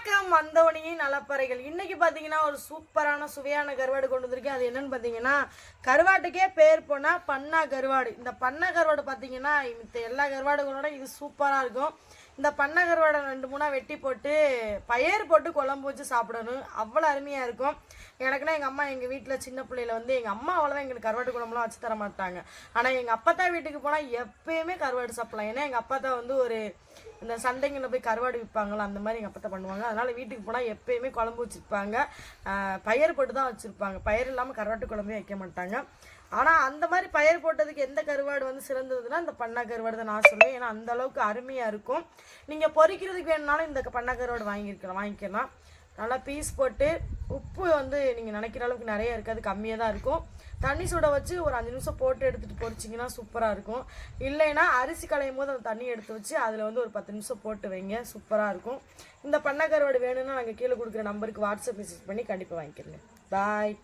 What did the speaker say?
வணக்கம் வந்தவனையும் நலப்பறைகள். இன்னைக்கு பார்த்தீங்கன்னா ஒரு சூப்பரான சுவையான கருவாடு கொண்டு வந்திருக்கேன். அது என்னன்னு பார்த்தீங்கன்னா கருவாட்டுக்கே பேர் போனால் பண்ணா கருவாடு. இந்த பண்ணை கருவாடு பார்த்தீங்கன்னா மித்த எல்லா கருவாடுகளோட இது சூப்பராக இருக்கும். இந்த பண்ணை கருவாடை ரெண்டு மூணாக வெட்டி போட்டு பயிர் போட்டு குழம்பு வச்சு சாப்பிடணும். அவ்வளோ அருமையாக இருக்கும். எனக்குன்னா எங்கள் அம்மா எங்கள் வீட்டில் சின்ன பிள்ளையில வந்து எங்கள் அம்மா அவ்வளோதான் எங்களுக்கு கருவாட்டு குழம்புலாம் வச்சு தர மாட்டாங்க. ஆனால் எங்கள் அப்பத்தா வீட்டுக்கு போனால் எப்பயுமே கருவாடு சாப்பிடலாம். ஏன்னா எங்கள் அப்பத்தா வந்து ஒரு இந்த சந்தைங்கள்ல போய் கருவாடு விற்பாங்களோ அந்த மாதிரி எங்கள் அப்பத்தை பண்ணுவாங்க. அதனால் வீட்டுக்கு போனால் எப்பயுமே குழம்பு வச்சுருப்பாங்க. பயிர் போட்டு தான் வச்சுருப்பாங்க. பயிர் இல்லாமல் கருவாட்டு குழம்பே வைக்க மாட்டாங்க. ஆனால் அந்த மாதிரி பயிர் போட்டதுக்கு எந்த கருவாடு வந்து சிறந்ததுன்னா இந்த பண்ணா கருவாடு தான் நான் சொல்லுவேன். ஏன்னா அந்த அளவுக்கு அருமையாக இருக்கும். நீங்கள் பொறிக்கிறதுக்கு வேணும்னாலும் இந்த பண்ணா கருவாடு வாங்கியிருக்கலாம் வாங்கிக்கலாம். நல்லா பீஸ் போட்டு உப்பு வந்து நீங்கள் நினைக்கிற அளவுக்கு நிறைய இருக்காது கம்மியாக தான் இருக்கும். தண்ணி சுட வச்சு ஒரு அஞ்சு நிமிஷம் போட்டு எடுத்துகிட்டு பொறிச்சிங்கன்னா சூப்பராக இருக்கும். இல்லைன்னா அரிசி களையும் போது அந்த தண்ணி எடுத்து வச்சு அதில் வந்து ஒரு பத்து நிமிஷம் போட்டு வைங்க. சூப்பராக இருக்கும். இந்த பண்ணை கருவாடு வேணும்னா நாங்கள் கீழே கொடுக்குற நம்பருக்கு வாட்ஸ்அப் மெசேஜ் பண்ணி கண்டிப்பாக வாங்கிக்கிறேங்க. பாய்